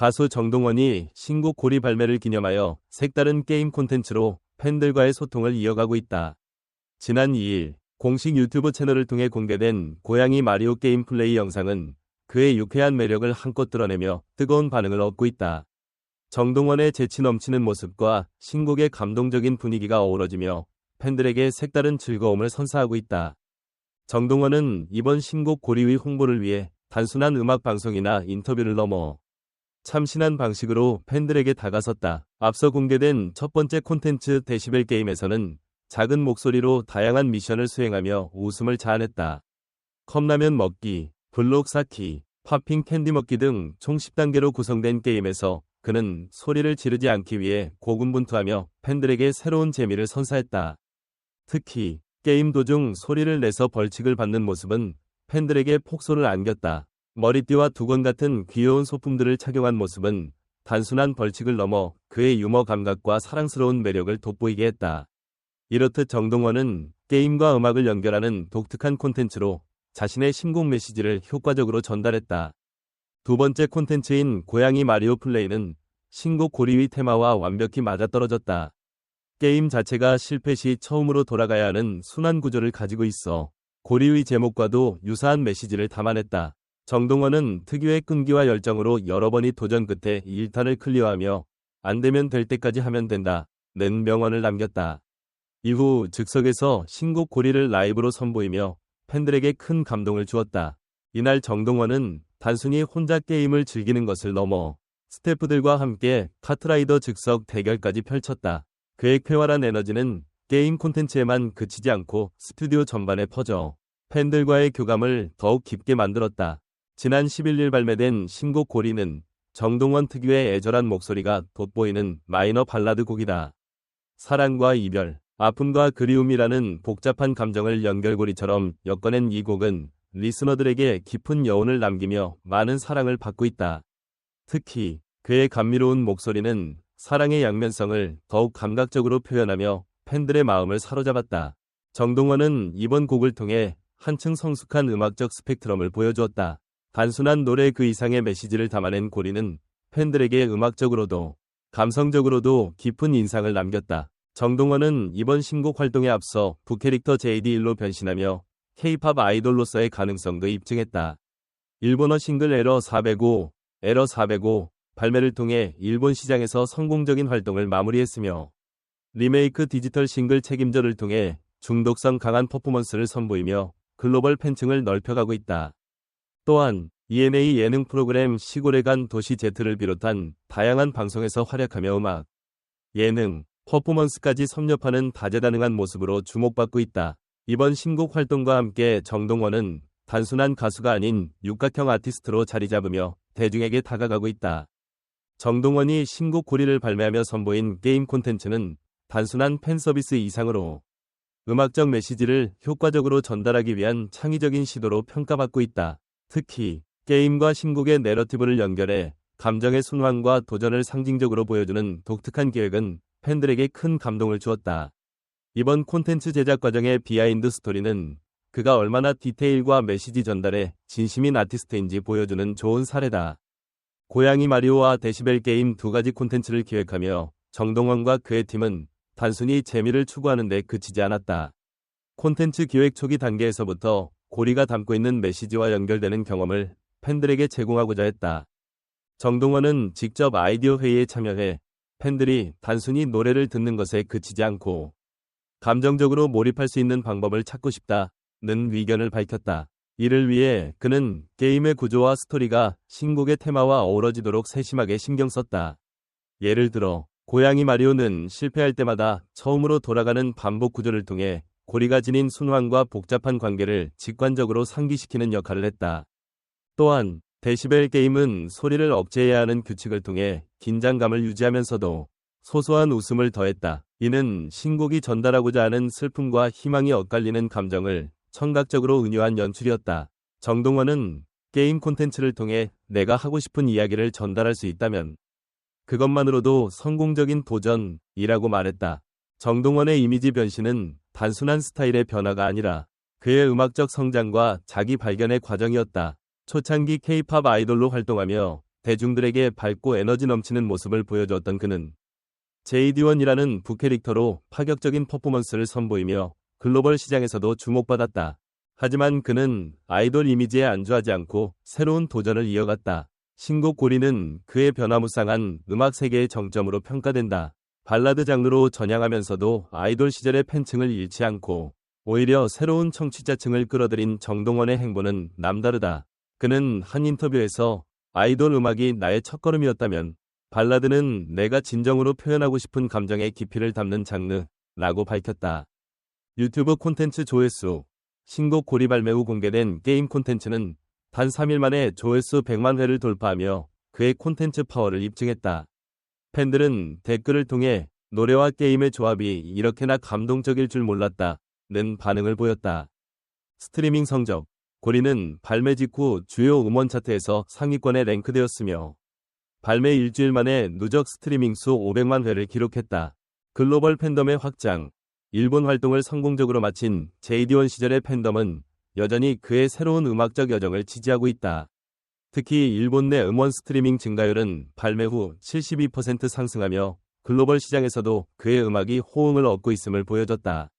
가수 정동원이 신곡 고리 발매를 기념하여 색다른 게임 콘텐츠로 팬들과의 소통을 이어가고 있다. 지난 2일 공식 유튜브 채널을 통해 공개된 고양이 마리오 게임 플레이 영상은 그의 유쾌한 매력을 한껏 드러내며 뜨거운 반응을 얻고 있다. 정동원의 재치 넘치는 모습과 신곡의 감동적인 분위기가 어우러지며 팬들에게 색다른 즐거움을 선사하고 있다. 정동원은 이번 신곡 고리의 홍보를 위해 단순한 음악 방송이나 인터뷰를 넘어 참신한 방식으로 팬들에게 다가섰다. 앞서 공개된 첫 번째 콘텐츠 데시벨 게임에서는 작은 목소리로 다양한 미션을 수행하며 웃음을 자아냈다. 컵라면 먹기, 블록 쌓기, 팝핑 캔디 먹기 등 총 10단계로 구성된 게임에서 그는 소리를 지르지 않기 위해 고군분투하며 팬들에게 새로운 재미를 선사했다. 특히 게임 도중 소리를 내서 벌칙을 받는 모습은 팬들에게 폭소를 안겼다. 머리띠와 두건 같은 귀여운 소품들을 착용한 모습은 단순한 벌칙을 넘어 그의 유머 감각과 사랑스러운 매력을 돋보이게 했다. 이렇듯 정동원은 게임과 음악을 연결하는 독특한 콘텐츠로 자신의 신곡 메시지를 효과적으로 전달했다. 두 번째 콘텐츠인 고양이 마리오 플레이는 신곡 고리위 테마와 완벽히 맞아떨어졌다. 게임 자체가 실패 시 처음으로 돌아가야 하는 순환 구조를 가지고 있어 고리위 제목과도 유사한 메시지를 담아냈다. 정동원은 특유의 끈기와 열정으로 여러 번의 도전 끝에 1탄을 클리어하며 안 되면 될 때까지 하면 된다. 는 명언을 남겼다. 이후 즉석에서 신곡 고리를 라이브로 선보이며 팬들에게 큰 감동을 주었다. 이날 정동원은 단순히 혼자 게임을 즐기는 것을 넘어 스태프들과 함께 카트라이더 즉석 대결까지 펼쳤다. 그의 쾌활한 에너지는 게임 콘텐츠에만 그치지 않고 스튜디오 전반에 퍼져 팬들과의 교감을 더욱 깊게 만들었다. 지난 11일 발매된 신곡 고리는 정동원 특유의 애절한 목소리가 돋보이는 마이너 발라드 곡이다. 사랑과 이별, 아픔과 그리움이라는 복잡한 감정을 연결고리처럼 엮어낸 이 곡은 리스너들에게 깊은 여운을 남기며 많은 사랑을 받고 있다. 특히 그의 감미로운 목소리는 사랑의 양면성을 더욱 감각적으로 표현하며 팬들의 마음을 사로잡았다. 정동원은 이번 곡을 통해 한층 성숙한 음악적 스펙트럼을 보여주었다. 단순한 노래 그 이상의 메시지를 담아낸 고리는 팬들에게 음악적으로도 감성적으로도 깊은 인상을 남겼다. 정동원은 이번 신곡 활동에 앞서 부캐릭터 JD1로 변신하며 K-팝 아이돌로서의 가능성도 입증했다. 일본어 싱글 에러 405, 에러 405 발매를 통해 일본 시장에서 성공적인 활동을 마무리했으며 리메이크 디지털 싱글 책임져를 통해 중독성 강한 퍼포먼스를 선보이며 글로벌 팬층을 넓혀가고 있다. 또한 ENA 예능 프로그램 시골에 간 도시 Z를 비롯한 다양한 방송에서 활약하며 음악, 예능, 퍼포먼스까지 섭렵하는 다재다능한 모습으로 주목받고 있다. 이번 신곡 활동과 함께 정동원은 단순한 가수가 아닌 육각형 아티스트로 자리 잡으며 대중에게 다가가고 있다. 정동원이 신곡 고리를 발매하며 선보인 게임 콘텐츠는 단순한 팬 서비스 이상으로 음악적 메시지를 효과적으로 전달하기 위한 창의적인 시도로 평가받고 있다. 특히 게임과 신곡의 내러티브를 연결해 감정의 순환과 도전을 상징적으로 보여주는 독특한 기획은 팬들에게 큰 감동을 주었다. 이번 콘텐츠 제작 과정의 비하인드 스토리는 그가 얼마나 디테일과 메시지 전달에 진심인 아티스트인지 보여주는 좋은 사례다. 고양이 마리오와 데시벨 게임 두 가지 콘텐츠를 기획하며 정동원과 그의 팀은 단순히 재미를 추구하는 데 그치지 않았다. 콘텐츠 기획 초기 단계에서부터 고리가 담고 있는 메시지와 연결되는 경험을 팬들에게 제공하고자 했다. 정동원은 직접 아이디어 회의에 참여해 팬들이 단순히 노래를 듣는 것에 그치지 않고 감정적으로 몰입할 수 있는 방법을 찾고 싶다는 의견을 밝혔다. 이를 위해 그는 게임의 구조와 스토리가 신곡의 테마와 어우러지도록 세심하게 신경 썼다. 예를 들어 고양이 마리오는 실패할 때마다 처음으로 돌아가는 반복 구조를 통해 고리가 지닌 순환과 복잡한 관계를 직관적으로 상기시키는 역할을 했다. 또한 데시벨 게임은 소리를 억제해야 하는 규칙을 통해 긴장감을 유지하면서도 소소한 웃음을 더했다. 이는 신곡이 전달하고자 하는 슬픔과 희망이 엇갈리는 감정을 청각적으로 은유한 연출이었다. 정동원은 게임 콘텐츠를 통해 내가 하고 싶은 이야기를 전달할 수 있다면 그것만으로도 성공적인 도전이라고 말했다. 정동원의 이미지 변신은 단순한 스타일의 변화가 아니라 그의 음악적 성장과 자기 발견의 과정이었다. 초창기 K-팝 아이돌로 활동하며 대중들에게 밝고 에너지 넘치는 모습을 보여주었던 그는 JD1이라는 부캐릭터로 파격적인 퍼포먼스를 선보이며 글로벌 시장에서도 주목받았다. 하지만 그는 아이돌 이미지에 안주하지 않고 새로운 도전을 이어갔다. 신곡 고리는 그의 변화무쌍한 음악 세계의 정점으로 평가된다. 발라드 장르로 전향하면서도 아이돌 시절의 팬층을 잃지 않고 오히려 새로운 청취자층을 끌어들인 정동원의 행보는 남다르다. 그는 한 인터뷰에서 아이돌 음악이 나의 첫걸음이었다면 발라드는 내가 진정으로 표현하고 싶은 감정의 깊이를 담는 장르라고 밝혔다. 유튜브 콘텐츠 조회수 신곡 고리 발매 후 공개된 게임 콘텐츠는 단 3일 만에 조회수 100만 회를 돌파하며 그의 콘텐츠 파워를 입증했다. 팬들은 댓글을 통해 노래와 게임의 조합이 이렇게나 감동적일 줄 몰랐다는 반응을 보였다. 스트리밍 성적 고리는 발매 직후 주요 음원 차트에서 상위권에 랭크되었으며 발매 일주일 만에 누적 스트리밍 수 500만 회를 기록했다. 글로벌 팬덤의 확장 일본 활동을 성공적으로 마친 JD1 시절의 팬덤은 여전히 그의 새로운 음악적 여정을 지지하고 있다. 특히 일본 내 음원 스트리밍 증가율은 발매 후 72% 상승하며 글로벌 시장에서도 그의 음악이 호응을 얻고 있음을 보여줬다.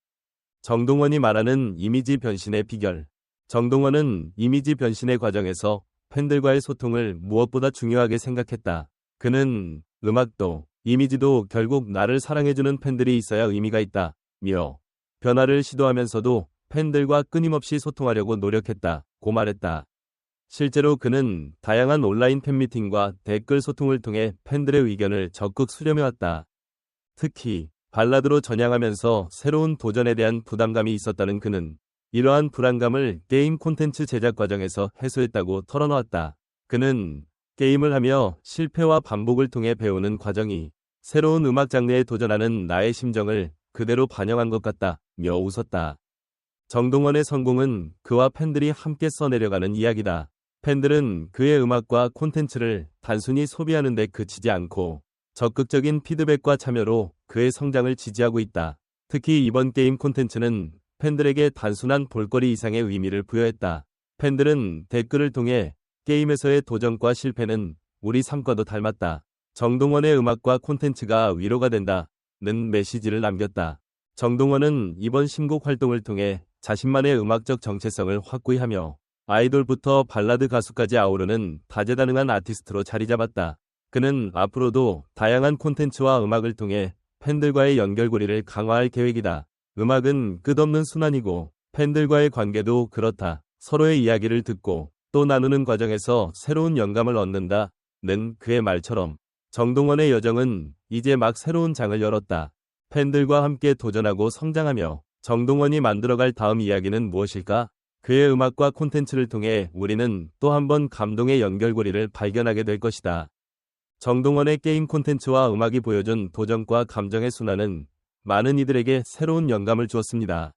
정동원이 말하는 이미지 변신의 비결. 정동원은 이미지 변신의 과정에서 팬들과의 소통을 무엇보다 중요하게 생각했다. 그는 음악도 이미지도 결국 나를 사랑해주는 팬들이 있어야 의미가 있다. 며 변화를 시도하면서도 팬들과 끊임없이 소통하려고 노력했다. 고 말했다. 실제로 그는 다양한 온라인 팬미팅과 댓글 소통을 통해 팬들의 의견을 적극 수렴해왔다. 특히 발라드로 전향하면서 새로운 도전에 대한 부담감이 있었다는 그는 이러한 불안감을 게임 콘텐츠 제작 과정에서 해소했다고 털어놓았다. 그는 게임을 하며 실패와 반복을 통해 배우는 과정이 새로운 음악 장르에 도전하는 나의 심정을 그대로 반영한 것 같다. 며 웃었다. 정동원의 성공은 그와 팬들이 함께 써내려가는 이야기다. 팬들은 그의 음악과 콘텐츠를 단순히 소비하는 데 그치지 않고 적극적인 피드백과 참여로 그의 성장을 지지하고 있다. 특히 이번 게임 콘텐츠는 팬들에게 단순한 볼거리 이상의 의미를 부여했다. 팬들은 댓글을 통해 게임에서의 도전과 실패는 우리 삶과도 닮았다. 정동원의 음악과 콘텐츠가 위로가 된다 는 메시지를 남겼다. 정동원은 이번 신곡 활동을 통해 자신만의 음악적 정체성을 확고히 하며 아이돌부터 발라드 가수까지 아우르는 다재다능한 아티스트로 자리 잡았다. 그는 앞으로도 다양한 콘텐츠와 음악을 통해 팬들과의 연결고리를 강화할 계획이다. 음악은 끝없는 순환이고 팬들과의 관계도 그렇다. 서로의 이야기를 듣고 또 나누는 과정에서 새로운 영감을 얻는다. 는 그의 말처럼 정동원의 여정은 이제 막 새로운 장을 열었다. 팬들과 함께 도전하고 성장하며 정동원이 만들어갈 다음 이야기는 무엇일까? 그의 음악과 콘텐츠를 통해 우리는 또 한 번 감동의 연결고리를 발견하게 될 것이다. 정동원의 게임 콘텐츠와 음악이 보여준 도전과 감정의 순환은 많은 이들에게 새로운 영감을 주었습니다.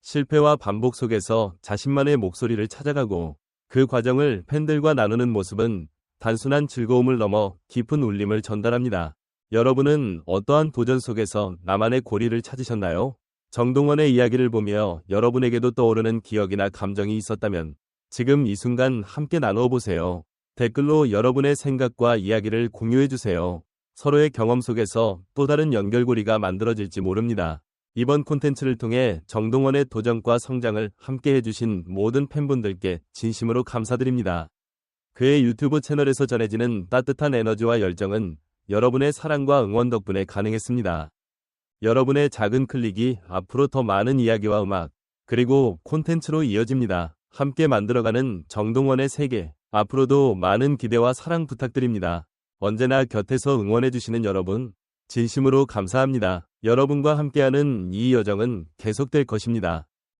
실패와 반복 속에서 자신만의 목소리를 찾아가고 그 과정을 팬들과 나누는 모습은 단순한 즐거움을 넘어 깊은 울림을 전달합니다. 여러분은 어떠한 도전 속에서 나만의 고리를 찾으셨나요? 정동원의 이야기를 보며 여러분에게도 떠오르는 기억이나 감정이 있었다면 지금 이 순간 함께 나누어 보세요. 댓글로 여러분의 생각과 이야기를 공유해 주세요. 서로의 경험 속에서 또 다른 연결고리가 만들어질지 모릅니다. 이번 콘텐츠를 통해 정동원의 도전과 성장을 함께 해주신 모든 팬분들께 진심으로 감사드립니다. 그의 유튜브 채널에서 전해지는 따뜻한 에너지와 열정은 여러분의 사랑과 응원 덕분에 가능했습니다. 여러분의 작은 클릭이 앞으로 더 많은 이야기와 음악, 그리고 콘텐츠로 이어집니다. 함께 만들어가는 정동원의 세계, 앞으로도 많은 기대와 사랑 부탁드립니다. 언제나 곁에서 응원해주시는 여러분, 진심으로 감사합니다. 여러분과 함께하는 이 여정은 계속될 것입니다.